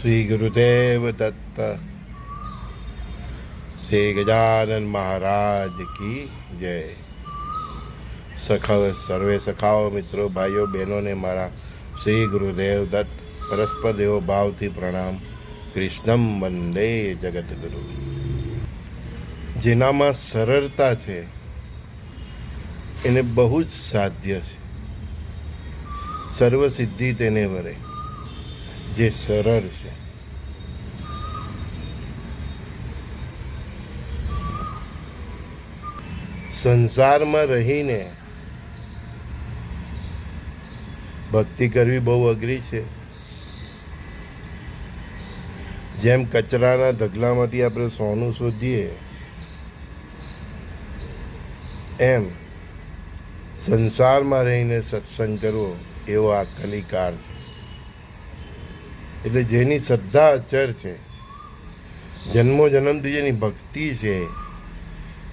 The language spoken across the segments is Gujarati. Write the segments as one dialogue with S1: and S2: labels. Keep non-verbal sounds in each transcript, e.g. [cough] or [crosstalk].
S1: શ્રી ગુરુદેવ દત્ત શ્રી ગજાનન મહારાજ કી જય સખાવ સર્વે સખાઓ મિત્રો ભાઈઓ બહેનોને મારા શ્રી ગુરુદેવ દત્ત પરસ્પર દેવો ભાવથી પ્રણામ કૃષ્ણમ વંદે જગતગુરુ જેનામાં સરળતા છે એને બહુ જ સાધ્ય છે સર્વસિદ્ધિ તેને વરે જે સરળ છે સંસારમાં રહીને ભક્તિ કરવી બહુ અઘરી છે. જેમ કચરાના ઢગલામાંથી આપણે સોનું શોધીએ, એમ સંસારમાં રહીને સત્સંગ કરવો એવો આ કલિકાર છે. એટલે જેની શ્રદ્ધા અચર છે, જન્મો જન્મથી જેની ભક્તિ છે,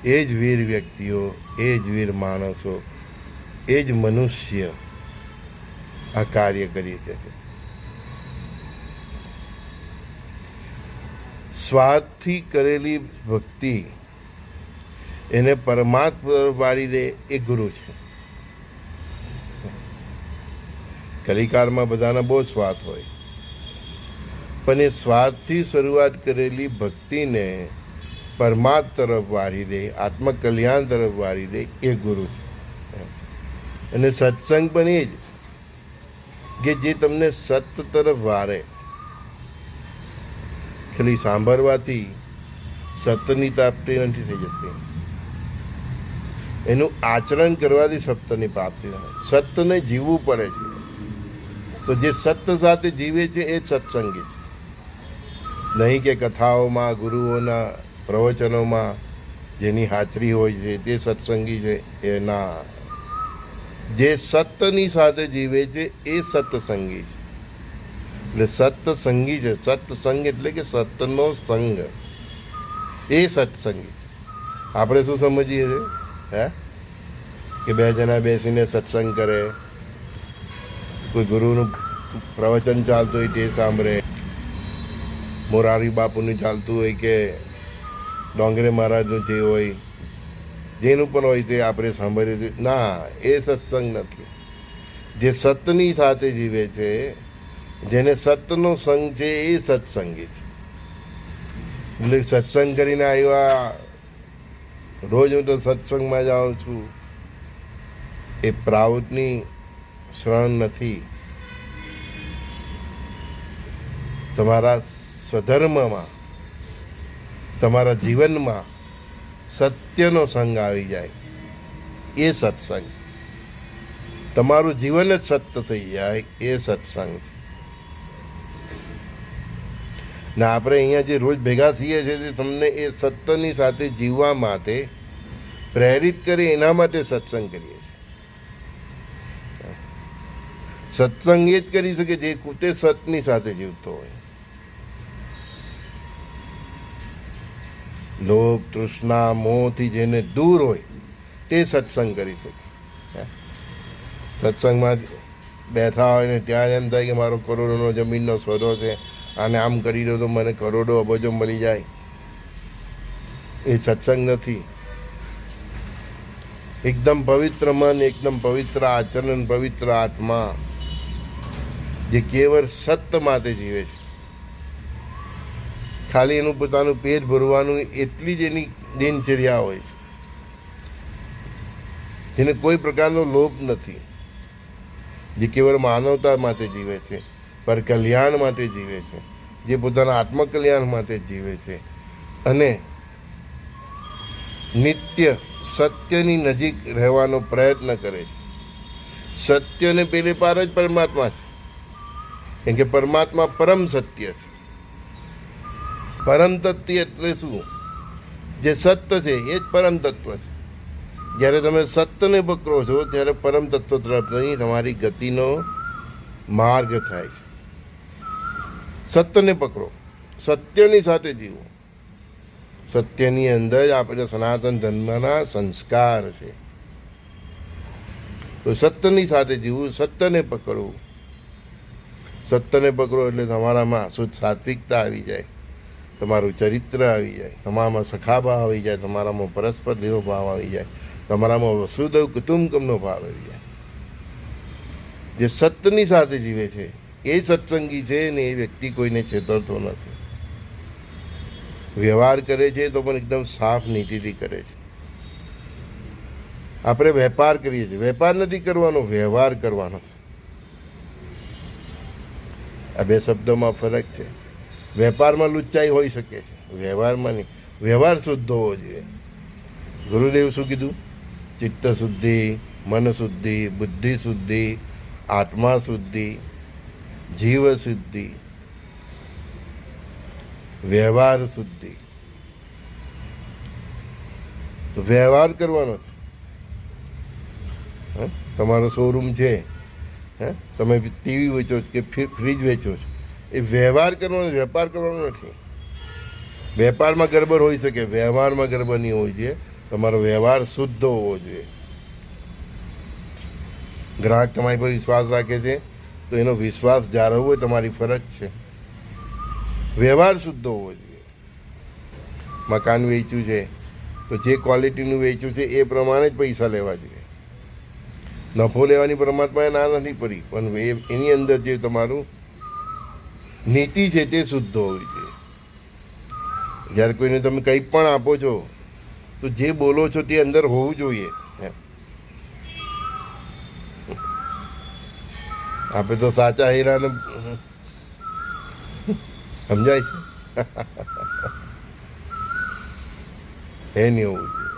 S1: એ જ વીર વ્યક્તિઓ, એ જ વીર માણસો, એ જ મનુષ્ય આ કાર્ય કરી શકે છે. સ્વાર્થથી કરેલી ભક્તિ એને પરમાત્મા વાળી દે એ ગુરુ છે. કલિકારમાં બધાના બહુ સ્વાર્થ હોય. પણ એ સ્વાર્થથી શરૂઆત કરેલી ભક્તિને પરમાત્મા તરફ વાળી દે, આત્મકલ્યાણ તરફ વાળી દે એ ગુરુ છે. અને સત્સંગ પણ એ જ કે જે તમને સત્ય તરફ વારે. ખાલી સાંભળવાથી સત્યની પ્રાપ્તિ નથી થઈ જતી. એનું આચરણ કરવાથી સત્યની પ્રાપ્તિ થાય. સત્યને જીવવું પડે છે. તો જે સત્ય સાથે જીવે છે એ સત્સંગી છે. નહીં કે કથાઓમાં, ગુરુઓના પ્રવચનોમાં જેની હાજરી હોય છે તે સત્સંગી છે એ ના જે સત્યની સાથે જીવે છે, એ સત્સંગી છે. એટલે સત્સંગી છે. સત્સંગ એટલે કે સત્યનો સંગ. એ સત્સંગી છે. આપણે શું સમજીએ છીએ? હે? કે બે જણા બેસીને સત્સંગ કરે. કોઈ ગુરુનું પ્રવચન ચાલતું હોય તે સાંભળે. મોરારી બાપુનું ચાલતું હોય કે ડોંગરે મહારાજનું જે હોય, જેનું પણ હોય તે આપણે સાંભળીએ ના, એ સત્સંગ નથી. જે સતની સાથે જીવે છે, જેને સતનો સંગ છે, એ સત્સંગી છે. એટલે સત્સંગ કરીને આવ્યા, રોજ હું તો સત્સંગમાં જાઉં છું. એ પ્રાઉતની શરણ નથી. તમારા સ્વધર્મમાં, તમારા જીવનમાં સત્યનો સંગ આવી જાય. એ સત્સંગ. તમારું જીવન જ સત્ય થઈ જાય, એ સત્સંગ છે. ને આપણે અહીંયા જે રોજ ભેગા થઈએ છીએ તે તમને એ સત્યની સાથે જીવવા માટે પ્રેરિત કરે, એના માટે સત્સંગ કરીએ છીએ. સત્સંગ એ જ કરી શકે જે પોતે સતની સાથે જીવતો હોય. લોભ, તૃષ્ણા, મોહથી જેને દૂર હોય, તે સત્સંગ કરી શકે. સત્સંગમાં બેઠા હોય ને ત્યાં એમ થાય કે મારો કરોડોનો જમીનનો સોદો છે, આને આમ કરી દો તો મને કરોડો અબજો મળી જાય. એ સત્સંગ નથી. એકદમ પવિત્ર મન, એકદમ પવિત્ર આચરણ, પવિત્ર આત્મા, જે કેવળ સત્ય માટે જીવે છે. ખાલી એનું પોતાનું પેટ ભરવાનું એટલી જ એની દિનચર્યા હોય છે. જેને કોઈ પ્રકારનો લોભ નથી. જે કેવળ માનવતા માટે જીવે છે, પર કલ્યાણ માટે જીવે છે, જે પોતાના આત્મકલ્યાણ માટે જીવે છે. અને નિત્ય સત્યની નજીક રહેવાનો પ્રયત્ન કરે છે. સત્યને પેલે પાર જ પરમાત્મા છે. કેમ કે પરમાત્મા પરમ સત્ય છે. પરમ તત્વ એટલે શું? જે સત્ય છે, એ જ પરમ તત્વ છે. જ્યારે તમે સત્યને પકડો છો, ત્યારે પરમ તત્વ તરફની તમારી ગતિનો માર્ગ થાય છે. સત્યને પકડો. સત્યની સાથે જીવો. સત્યની અંદર જ આપણે સનાતન ધર્મના સંસ્કાર છે. તો સત્યની સાથે જીવવું, સત્યને પકડવું. સત્યને પકડો એટલે તમારામાં શુદ્ધ સાત્વિકતા આવી જાય. તમારું ચરિત્ર આવી જાય, તમારામાં સખાભાવ આવી જાય, તમારામાં પરસ્પર દેવો ભાવ આવી જાય, તમારામાં વસુદેવ કુટુંબકમનો ભાવ આવી જાય. જે સત્યની સાથે જીવે છે, એ સત્સંગી છે ને એ વ્યક્તિ કોઈને છેતરતો નથી. વ્યવહાર કરે છે તો પણ એકદમ સાફ નીતિથી કરે છે. આપણે વેપાર કરીએ છીએ. વેપાર નથી કરવાનો, વ્યવહાર કરવાનો છે. આ બે શબ્દોમાં ફરક છે. વેપારમાં લુચ્ચાઈ હોઈ શકે છે. વ્યવહારમાં નહીં. વ્યવહાર શુદ્ધ હોવો જોઈએ. ગુરુદેવ શું કીધું? ચિત્ત શુદ્ધિ, મન શુદ્ધિ, બુદ્ધિ શુદ્ધિ, આત્મા શુદ્ધિ, જીવ શુદ્ધિ. વ્યવહાર શુદ્ધિ. તો વ્યવહાર કરવાનો છે? તમારો શોરૂમ છે. હે? તમે ટીવી વેચો છો કે ફ્રી- ફ્રીજ વેચો છો? એ વ્યવહાર કરવાનો વેપાર કરવાનો નથી. વેપારમાં ગરબડ હોઈ શકે વ્યવહારમાં ગરબડ નહીં હોવી જોઈએ તમારો વ્યવહાર શુદ્ધ હોવો જોઈએ. ગ્રાહક તમારી પર વિશ્વાસ રાખે છે, તો એનો વિશ્વાસ જાળવવો એ તમારી ફરજ છે. વ્યવહાર શુદ્ધ હોવો જોઈએ. મકાન વેચ્યું છે, તો જે ક્વોલિટીનું વેચ્યું છે, એ પ્રમાણે જ પૈસા લેવા જોઈએ. નફો લેવાની પરમાત્માએ ના નથી પડી, પણ એ એની અંદર જે તમારું નીતિ છે તે શુદ્ધ હોવી જોઈએ. જ્યારે કોઈને તમે કંઈ પણ આપો છો, તો જે બોલો છો તે અંદર હોવું જોઈએ. આપણે તો સાચા હીરાને સમજાય છે? એ નહીં હોવું જોઈએ.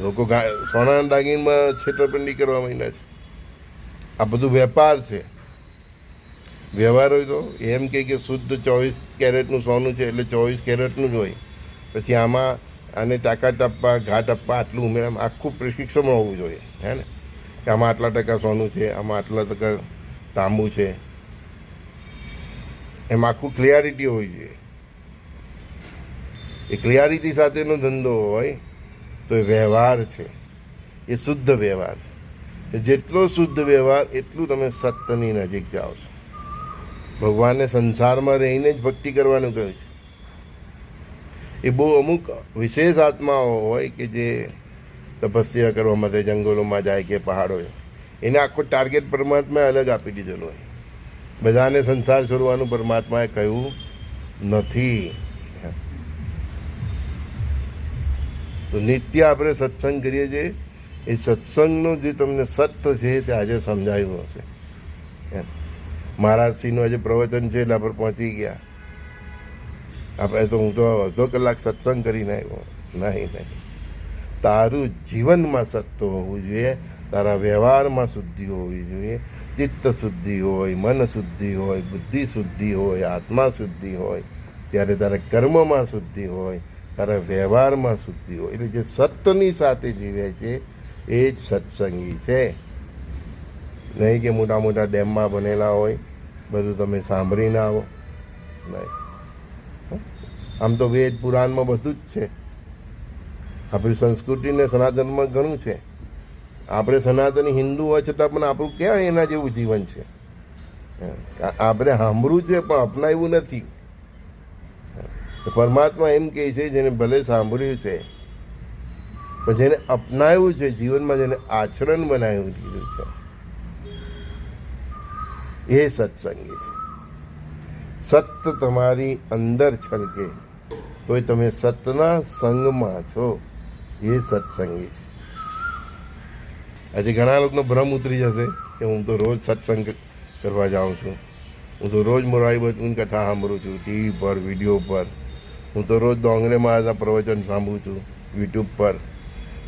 S1: લોકો સોનાના દાગીનમાં છેતરપિંડી કરવા માંડ્યા છે. આ બધું વેપાર છે. વ્યવહાર હોય તો એમ કહે કે શુદ્ધ ચોવીસ કેરેટનું સોનું છે એટલે ચોવીસ કેરેટનું જ હોય. પછી આમાં આને તાકાત આપવા, ઘાટ આપવા આટલું ઉમેરવામાં આખું પ્રિસ્ક્રિપ્શન હોવું જોઈએ, હે ને? કે આમાં આટલા ટકા સોનું છે, આમાં આટલા ટકા તાંબુ છે. એમાં આખું ક્લિયારિટી હોવી જોઈએ. એ ક્લિયારિટી સાથેનો ધંધો હોય તો એ વ્યવહાર છે. એ શુદ્ધ વ્યવહાર છે. જેટલો શુદ્ધ વ્યવહાર, એટલું તમે સત્યની નજીક જાઓ છો. ભગવાનને સંસારમાં રહીને જ ભક્તિ કરવાનું કહ્યું છે. એ બહુ અમુક વિશેષ આત્માઓ હોય કે જે તપસ્યા કરવા માટે જંગલોમાં જાય કે પહાડો એને આખો ટાર્ગેટ પરમાત્માએ અલગ આપી દીધેલો હોય. બધાને સંસાર છોડવાનું પરમાત્માએ કહ્યું નથી. તો નિત્ય આપણે સત્સંગ કરીએ છીએ એ સત્સંગનું જે તમને સત્ય છે તે આજે સમજાયું હશે. એમ. મહારાજશ્રીનું આજે પ્રવચન છે, એના પર પહોંચી ગયા. આપણે તો હું તો અડધો કલાક સત્સંગ કરીને આવ્યો. નહીં નહીં. તારું જીવનમાં સત્ય હોવું જોઈએ. તારા વ્યવહારમાં શુદ્ધિ હોવી જોઈએ. ચિત્ત શુદ્ધિ હોય, મન શુદ્ધિ હોય, બુદ્ધિ શુદ્ધિ હોય, આત્મા શુદ્ધિ હોય. ત્યારે તારા કર્મમાં શુદ્ધિ હોય, તારા વ્યવહારમાં શુદ્ધિ હોય. એટલે જે સત્યની સાથે જીવે છે, એ જ સત્સંગી છે. નહીં કે મોટા મોટા ડેમમાં બનેલા હોય, બધું તમે સાંભળીને આવો નહીં. આમ તો વેદ પુરાણમાં બધું જ છે. આપણી સંસ્કૃતિને સનાતનમાં ઘણું છે. આપણે સનાતન હિન્દુ હોય છતાં પણ આપણું ક્યાં એના જેવું જીવન છે? આપણે સાંભળવું છે પણ અપનાવ્યું નથી. પરમાત્મા એમ કહે છે, જેને ભલે સાંભળ્યું છે, પણ જેને અપનાવ્યું છે જીવનમાં, જેને આચરણ બનાવી દીધું છે. એ સત્સંગી છે. સત્ય તમારી અંદર છલકે. તોય તમે સતના સંગમાં છો. એ સત્સંગી છે. આજે ઘણા લોકોનો ભ્રમ ઉતરી જશે કે હું તો રોજ સત્સંગ કરવા જાઉં છું. હું તો રોજ મોરારી બચુની કથા સાંભળું છું, ટીવી પર, વીડિયો પર. હું તો રોજ ડોંગરે મહારાજના પ્રવચન સાંભળું છું, યુટ્યુબ પર.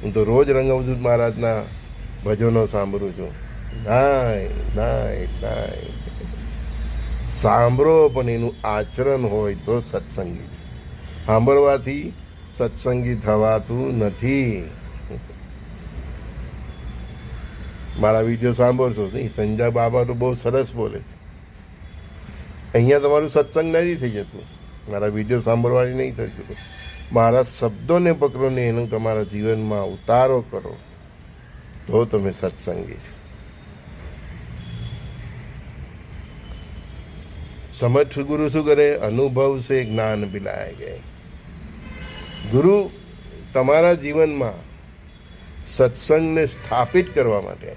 S1: હું તો રોજ રંગવદૂત મહારાજના ભજનો સાંભળું છું. નાય નાય સાંભળો, પણ એનું આચરણ હોય તો સત્સંગી છે. સાંભળવાથી સત્સંગી થવાતું નથી. મારા વીડિયો સાંભળશો નહીં. સંજય બાબા તો બહુ સરસ બોલે છે. અહીંયા તમારું સત્સંગ નથી થઈ જતું. મારા વીડિયો સાંભળવાની નહીં થતું મારા શબ્દોને પકડો ને એનું તમારા જીવનમાં ઉતારો કરો. તો તમે સત્સંગી છે. સમજ ગુરુ શું કરે? અનુભવ છે જ્ઞાન પિલાય ગયે. ગુરુ તમારા જીવનમાં સત્સંગને સ્થાપિત કરવા માટે,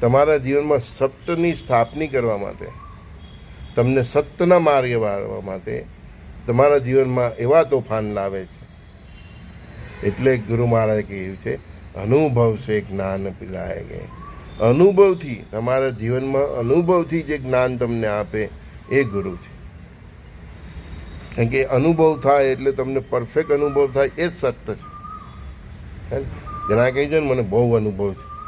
S1: તમારા જીવનમાં સત્યની સ્થાપની કરવા માટે, તમને સત્યના માર્ગે વાળવા માટે તમારા જીવનમાં એવા તોફાન લાવે છે. એટલે ગુરુ મહારાજે કહ્યું છે, અનુભવ છે જ્ઞાન પિલાય ગયે. અનુભવથી, તમારા જીવનમાં અનુભવથી જે જ્ઞાન તમને આપે એ ગુરુ છે. કારણ કે અનુભવ થાય એટલે તમને પરફેક્ટ અનુભવ થાય એ જ સત્ય છે? ઘણા કહે છે ને, મને બહુ અનુભવ છે.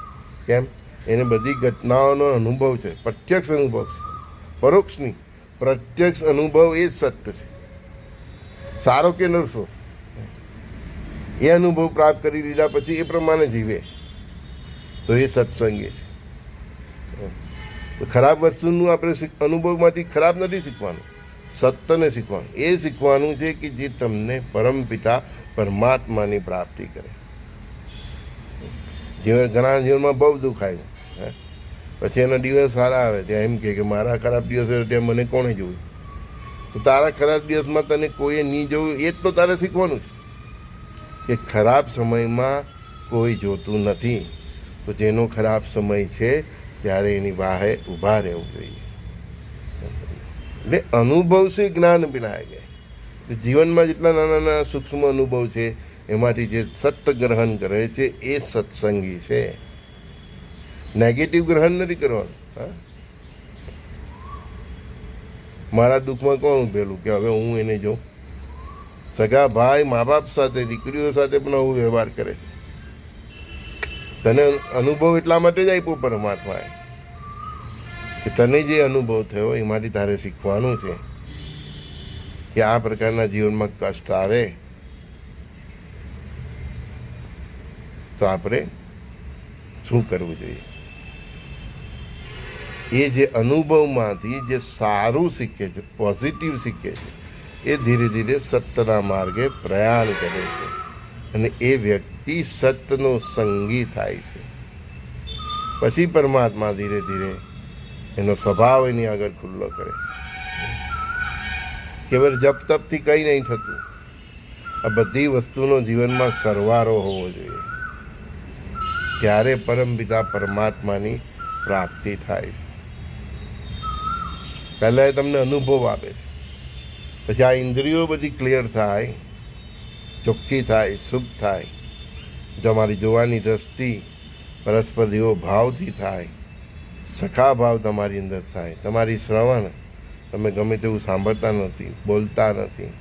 S1: કેમ? એને બધી ઘટનાઓનો અનુભવ છે. પ્રત્યક્ષ અનુભવ છે. પરોક્ષ નહીં. પ્રત્યક્ષ અનુભવ એ જ સત્ય છે. સારો કે નરસો? એ અનુભવ પ્રાપ્ત કરી લીધા પછી એ પ્રમાણે જીવે. તો એ સત્સંગી છે. ખરાબ વસ્તુનું આપણે અનુભવમાંથી ખરાબ નથી શીખવાનું. સત્યને શીખવાનું. એ શીખવાનું છે કે જે તમને પરમપિતા પરમાત્માની પ્રાપ્તિ કરે. જીવન, ઘણા જીવનમાં બહુ દુઃખ આવ્યું પછી એના દિવસ સારા આવે. ત્યાં એમ કે મારા ખરાબ દિવસ હોય ત્યાં મને કોણે જોયું? તો તારા ખરાબ દિવસમાં તને કોઈએ નહીં જોયું, એ જ તો તારે શીખવાનું છે. કે ખરાબ સમયમાં કોઈ જોતું નથી. તો જેનો ખરાબ સમય છે ત્યારે એની વાહે ઊભા રહેવું જોઈએ. એટલે અનુભવ છે જ્ઞાન ગયા જીવનમાં જેટલા નાના નાના સૂક્ષ્મ અનુભવ છે, એમાંથી જે સત્ય ગ્રહણ કરે છે, એ સત્સંગી છે. નેગેટિવ ગ્રહણ નથી કરવાનું, હા? મારા દુઃખમાં કોણ ઉભેલું કે હવે હું એને જોઉં? સગા ભાઈ, મા બાપ સાથે, દીકરીઓ સાથે પણ આવું વ્યવહાર કરે છે. તને અનુભવ એટલા માટે જ આપ્યો પરમાત્માએ કે તને જે અનુભવ થયો, એમાંથી તારે શીખવાનું છે કે આ પ્રકારના જીવનમાં કષ્ટ આવે. તો આપણે શું કરવું જોઈએ? એ જે અનુભવમાંથી જે સારું શીખે છે પોઝિટિવ શીખે છે, એ ધીરે ધીરે સત્યના માર્ગે પ્રયાણ કરે છે. અને એ વ્યક્તિ સતનો સંગી થાય છે. પછી પરમાત્મા ધીરે ધીરે એનો સ્વભાવ એની આગળ ખુલ્લો કરે છે. કેવળ જપ તપથી કંઈ નહીં થતું. આ બધી વસ્તુનો જીવનમાં સરવારો હોવો જોઈએ. ત્યારે પરમપિતા પરમાત્માની પ્રાપ્તિ થાય છે. પહેલાં એ તમને અનુભવ આપે છે. પછી આ ઇન્દ્રિયો બધી ક્લિયર થાય. ચોખ્ખી થાય, શુભ થાય. તમારી જોવાની દ્રષ્ટિ પરસ્પર જેવો ભાવથી થાય. સખા ભાવ તમારી અંદર થાય. તમારી શ્રવણ તમે ગમે તેવું સાંભળતા નથી, બોલતા નથી.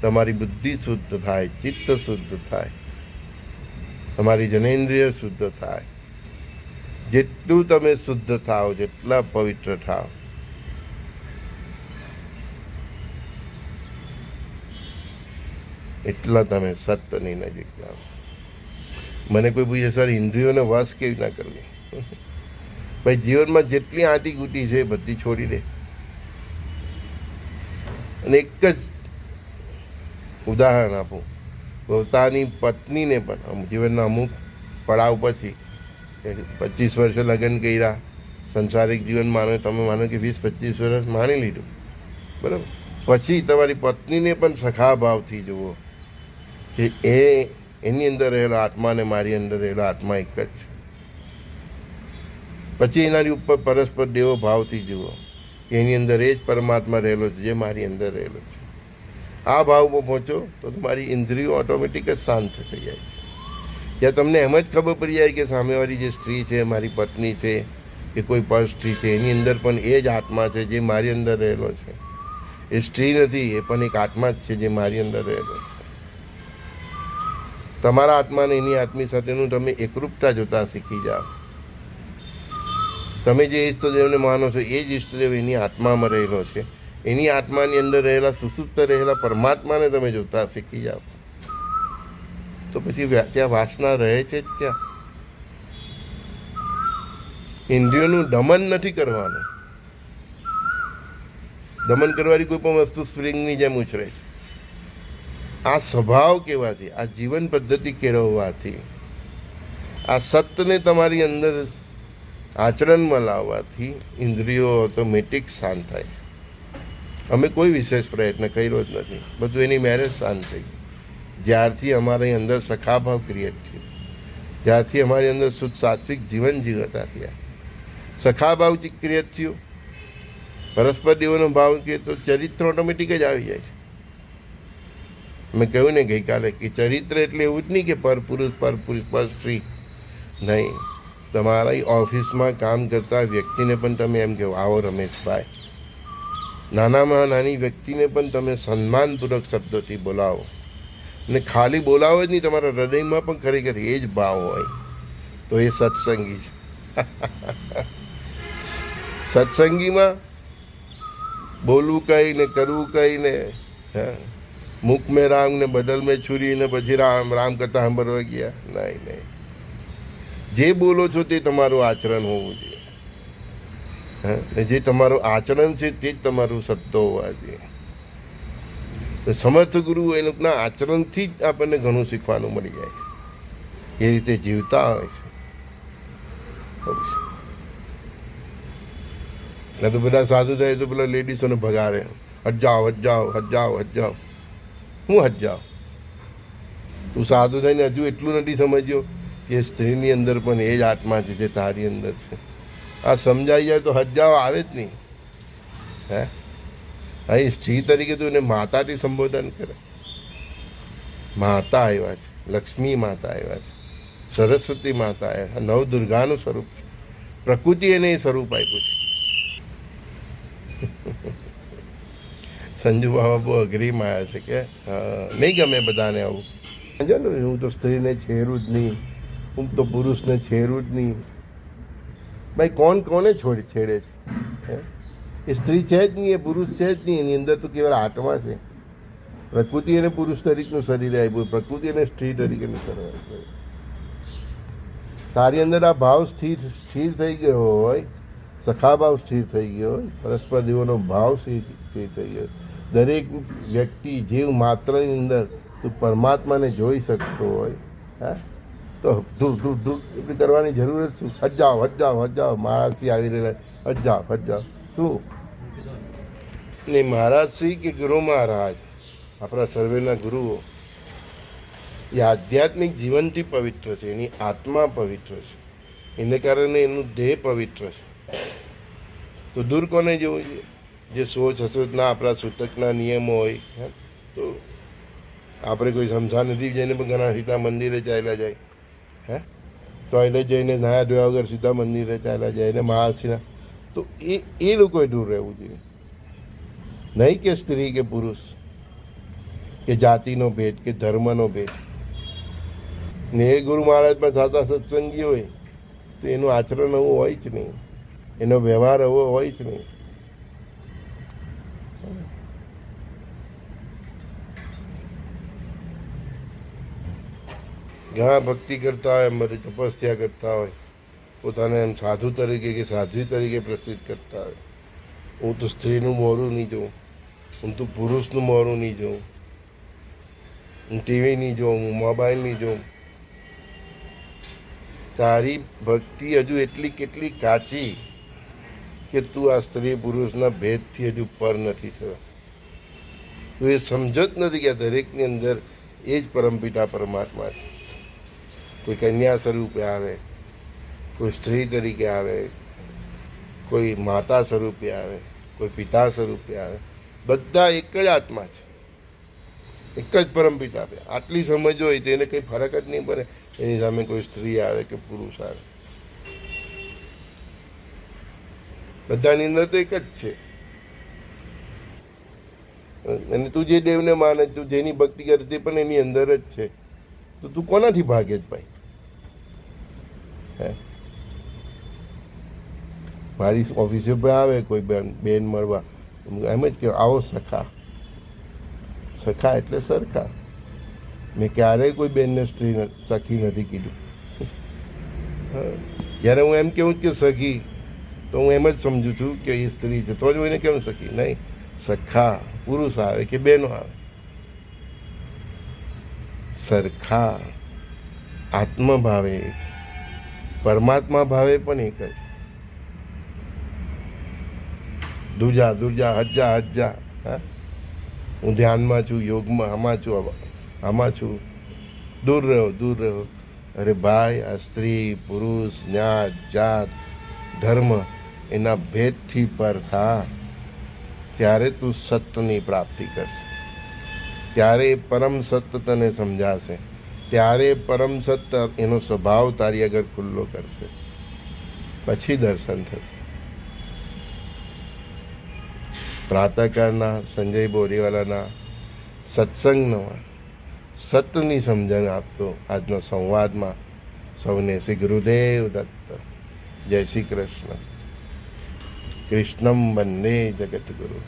S1: તમારી બુદ્ધિ શુદ્ધ થાય, ચિત્ત શુદ્ધ થાય. તમારી જનેન્દ્રિય શુદ્ધ થાય. જેટલું તમે શુદ્ધ થાઓ, જેટલા પવિત્ર થાઓ. એટલા તમે સત્યની નજીક જાઓ મને કોઈ પૂછે, સર, ઇન્દ્રિયોને વશ કેવી ના કરવી? [laughs] ભાઈ, જીવનમાં જેટલી આંટી ગુટી છે, એ બધી છોડી દે. અને એક જ ઉદાહરણ આપું. પોતાની પત્નીને પણ જીવનના અમુક પડાવ પછી પચીસ વર્ષે લગ્ન કર્યા, સંસારિક જીવન માનો, તમે માનો કે વીસ પચીસ વર્ષ માણી લીધું. બરાબર? પછી તમારી પત્નીને પણ સખા ભાવથી જુઓ. કે એ, એની અંદર રહેલો આત્મા અને મારી અંદર રહેલો આત્મા એક જ છે. પછી એનાની ઉપર પરસ્પર દેવો ભાવથી જુઓ. એની અંદર એ જ પરમાત્મા રહેલો છે જે મારી અંદર રહેલો છે. આ ભાવમાં પહોંચો તો તમારી ઇન્દ્રિયો ઓટોમેટિક જ શાંત થઈ જાય છે. જ્યાં તમને એમ જ ખબર પડી જાય કે સામેવાળી જે સ્ત્રી છે, મારી પત્ની છે, કે કોઈ પર સ્ત્રી છે, એની અંદર પણ એ જ આત્મા છે જે મારી અંદર રહેલો છે. એ સ્ત્રી નથી, એ પણ એક આત્મા જ છે જે મારી અંદર રહેલો છે. તમારા આત્માને એની આત્મી સાથેનું તમે એકરૂપતા જોતા શીખી જાઓ. તમે જે ઈષ્ટદેવને માનો છો, એ જ ઈષ્ટદેવ એની આત્મામાં રહેલો છે. એની આત્માની અંદર રહેલા, સુસુપ્ત રહેલા પરમાત્માને તમે જોતા શીખી જાઓ. તો પછી ત્યાં વાસના રહે છે જ ક્યાં? ઇન્દ્રિયોનું દમન નથી કરવાનું. દમન કરવાની કોઈ પણ વસ્તુ સ્પ્રિંગની જેમ ઉછરે છે. આ સ્વભાવ કહેવાથી આ જીવન પદ્ધતિ કેળવવાથી, આ સત્યને તમારી અંદર આચરણમાં લાવવાથી ઇન્દ્રિયો ઓટોમેટિક શાંત થાય છે. અમે કોઈ વિશેષ પ્રયત્ન કર્યો જ નથી. બધું એની મેરેજ શાંત થઈ જ્યારથી અમારી અંદર સખાભાવ ક્રિએટ થયો. જ્યારથી અમારી અંદર શુદ્ધ સાત્વિક જીવન જીવતા થયા. સખાભાવ ક્રિએટ થયો, પરસ્પર દેવોનો ભાવ કે તો ચરિત્ર ઓટોમેટિક જ આવી જાય છે. મેં કહ્યું ને ગઈકાલે કે ચરિત્ર એટલે એવું જ નહીં કે પર પુરુષ પર સ્ત્રી નહીં. તમારા ઓફિસમાં કામ કરતા વ્યક્તિને પણ તમે એમ કહો, આવો રમેશભાઈ. નાનામાં નાની વ્યક્તિને પણ તમે સન્માનપૂર્વક શબ્દોથી બોલાવો. અને ખાલી બોલાવો જ નહીં, તમારા હૃદયમાં પણ ખરેખર એ જ ભાવ હોય. તો એ સત્સંગી છે. [laughs] સત્સંગીમાં બોલવું કંઈ ને કરવું કંઈ ને, હા? મુખ મેં રામ ને બદલ મેં છુરી ને પછી રામ રામ કથા સાંભળવા ગયા. નહીં નહીં. જે બોલો છો તે તમારું આચરણ હોવું જોઈએ. હા? જે તમારું આચરણ છે તે જ તમારું સત્તો હોવા જોઈએ. સમર્થ ગુરુ એનું આચરણથી જ આપણને ઘણું શીખવાનું મળી જાય છે. એ રીતે જીવતા હોય છે. ખબર તો બધા સાધુ થાય તો પેલા લેડીસોને ભગાડે. હજાવ હજાવ હજાવ હજાવ. હું હજાવ? તું સાધુ થઈને હજુ એટલું નથી સમજ્યો કે સ્ત્રીની અંદર પણ એ જ આત્મા છે જે તારી અંદર છે. આ સમજાઈ જાય તો હજાવ આવે જ નહીં. હે? અહીં સ્ત્રી તરીકે તું એને માતાથી સંબોધન કરે. માતા આવ્યા છે, લક્ષ્મી માતા આવ્યા છે, સરસ્વતી માતા આવ્યા નવદુર્ગાનું સ્વરૂપ છે. પ્રકૃતિ એને એ સ્વરૂપ આપ્યું છે. સંજુ બાબા બહુ અઘરીમાં આવ્યા છે કે નહીં ગમે બધાને આવું. સમજો હું તો સ્ત્રીને છેરું જ નહીં. હું તો પુરુષને છેરું જ નહીં. ભાઈ, કોણ કોને છોડ, છેડે છે? એ સ્ત્રી છે જ નહીં, એ પુરુષ છે જ નહીં. એની અંદર તો કેવળ આત્મા છે. પ્રકૃતિ અને પુરુષ તરીકેનું શરીર આવ્યું પ્રકૃતિ અને સ્ત્રી તરીકેનું શરીર આવ્યું તારી અંદર આ ભાવ સ્થિર સ્થિર થઈ ગયો હોય સખાભાવ સ્થિર થઈ ગયો હોય, પરસ્પર દેવોનો ભાવ સ્થિર થઈ ગયો. દરેક વ્યક્તિ જીવ માત્રની અંદર તું પરમાત્માને જોઈ શકતો હોય, હા? તો ધૂ ધૂ ધૂ એટલી કરવાની જરૂર જ શું? હજાવ હજાવ હજાવ મહારાજશ્રી આવી રહેલા હજાવ હજાવ શું? ને મહારાજશ્રી કે ગુરુ મહારાજ? આપણા સર્વેના ગુરુઓ. એ આધ્યાત્મિક જીવનથી પવિત્ર છે, એની આત્મા પવિત્ર છે. એને કારણે એનું દેહ પવિત્ર છે. તો દૂર કોને જવું જોઈએ? જે સોચ હસોચના આપણા સૂતકના નિયમો હોય તો આપણે કોઈ સમસાન નથી જઈને પણ ઘણા સીધા મંદિરે ચાલ્યા જાય, હે? ટોયલેટ જઈને નાયા ધોયા વગર સીધા મંદિરે ચાલ્યા જાય, ને મહાશિના તો એ એ લોકોએ દૂર રહેવું જોઈએ. નહીં કે સ્ત્રી કે પુરુષ, કે જાતિનો ભેદ, કે ધર્મનો ભેદ. ને એ ગુરુ મહારાજમાં થતા સત્સંગી હોય, તો એનું આચરણ એવું હોય જ નહીં. એનો વ્યવહાર એવો હોય જ નહીં. ઘણા ભક્તિ કરતા હોય મારી તપસ્યા કરતા હોય, પોતાને એમ સાધુ તરીકે કે સાધ્વી તરીકે પ્રસ્તુત કરતા હોય. હું તો સ્ત્રીનું મોરું નહીં જોઉં, હું તો પુરુષનું મોરું નહીં જોઉં, હું ટીવી નહીં જોઉં, હું મોબાઈલ નહીં જોઉં. તારી ભક્તિ હજુ એટલી કેટલી કાચી કે તું આ સ્ત્રી પુરુષના ભેદથી હજુ પર નથી થયો. તું એ સમજો જ નથી કે આ દરેકની અંદર એ જ પરમપિતા પરમાત્મા છે. કોઈ કન્યા સ્વરૂપે આવે, કોઈ સ્ત્રી તરીકે આવે, કોઈ માતા સ્વરૂપે આવે, કોઈ પિતા સ્વરૂપે આવે. બધા એક જ આત્મા છે. એક જ પરમપિતા આપે આટલી સમજ હોય તો એને કંઈ ફરક જ નહીં પડે. એની સામે કોઈ સ્ત્રી આવે કે પુરુષ આવે. બધાની અંદર તો એક જ છે. અને તું જે દેવને માને તું જેની ભક્તિ કરે તે પણ એની અંદર જ છે. તો તું કોનાથી ભાગે જ ભાઈ? હે? મારી ઓફિસે આવે કોઈ બેન બેન મળવા. એમ જ કે આવો સખા. સખા એટલે સરખા. મેં ક્યારેય કોઈ બેનને સ્ત્રી સખી નથી કીધું. જ્યારે હું એમ કહું કે સખી તો હું એમ જ સમજુ છું કે એ સ્ત્રી છે તો જ હું એને કેમ સખી? નહીં. સખા પુરુષ આવે કે બેનો આવે? સરખા આત્મભાવે એક. પરમાત્મા ભાવે પણ એક જ. દુજા દુજા, હજ્જા હજ્જા. હા? હું ધ્યાનમાં છું, યોગમાં આમાં છું આમાં છું. દૂર રહો દૂર રહો. અરે ભાઈ, આ સ્ત્રી, પુરુષ, જ્ઞાત, જાત, ધર્મ એના ભેદથી પર થા, ત્યારે તું સત્યની પ્રાપ્તિ કરશે. ત્યારે પરમ સત્ય તને સમજાશે. ત્યારે પરમ સત્ય એનો સ્વભાવ તારી આગળ ખુલ્લો કરશે. પછી દર્શન થશે. પ્રાતઃકાળના, સંજય બોરીવાલાના સત્સંગનો સત્યની સમજણ આપતો આજનો સંવાદમાં સૌને શ્રી ગુરુદેવ દત્ત. જય શ્રી કૃષ્ણ. કૃષ્ણમ વંદે જગતગુરુ